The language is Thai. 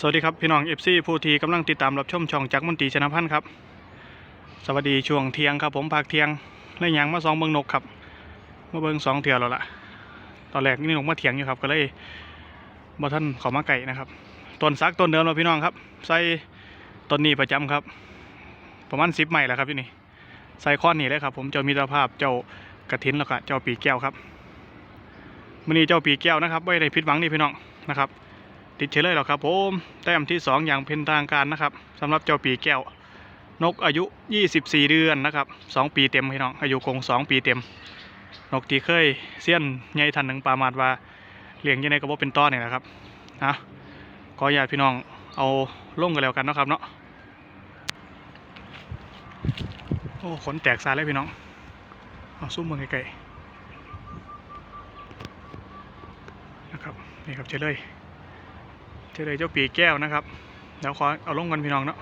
สวัสดีครับ พี่น้องเอฟซีผู้ที่กำลังติดตามรับชมช่องจักมนตรีชนะพันธ์ครับ สวัสดีช่วงเที่ยงครับ ผมภาคเที่ยงเลยยางมาสองเบิงนกครับมาเบิงสองเที่ยวแล้วล่ะ ตอนแรกนี่นกมาเถียงอยู่ครับก็เลยบ่ท่านขามาไก่นะครับต้นซักต้นเดิมเราพี่น้องครับ ใส่ต้นนี้ประจำครับ ประมาณสิบไม้แล้วครับที่นี่ใส่ข้อนนี่เลยครับ ผมเจ้ามิตรภาพเจ้ากระถินแล้วก็เจ้าปีแก้วครับมื่อนี้เจ้าปีแก้วนะครับไม่ได้ผิดหวังนี่พี่น้องนะครับ ติดเฉลยหรอกครับผมแต้มที่ 2 อย่างเป็นทางการนะครับสำหรับเจ้าปีแก้ว นกอายุ 24 เดือนนะครับ 2 ปีเต็มพี่น้องอายุคง 2 ปีเต็ม นกที่เคยเสี้ยนใหญ่ทันหนึ่งปามาดว่าเลี้ยงยังไงก็บ่เป็นต้อนนี่แหละครับนะขออนุญาตพี่น้องเอาลงกันแล้วกันนะครับเนาะโอ้ขนแตกสาเลยพี่น้องเอาซุ่มมือไกลๆนะครับนี่ครับเฉลย เจอเลยเจ้าปีแก้วนะครับ เดี๋ยวขอเอาลงกันพี่น้องเนาะ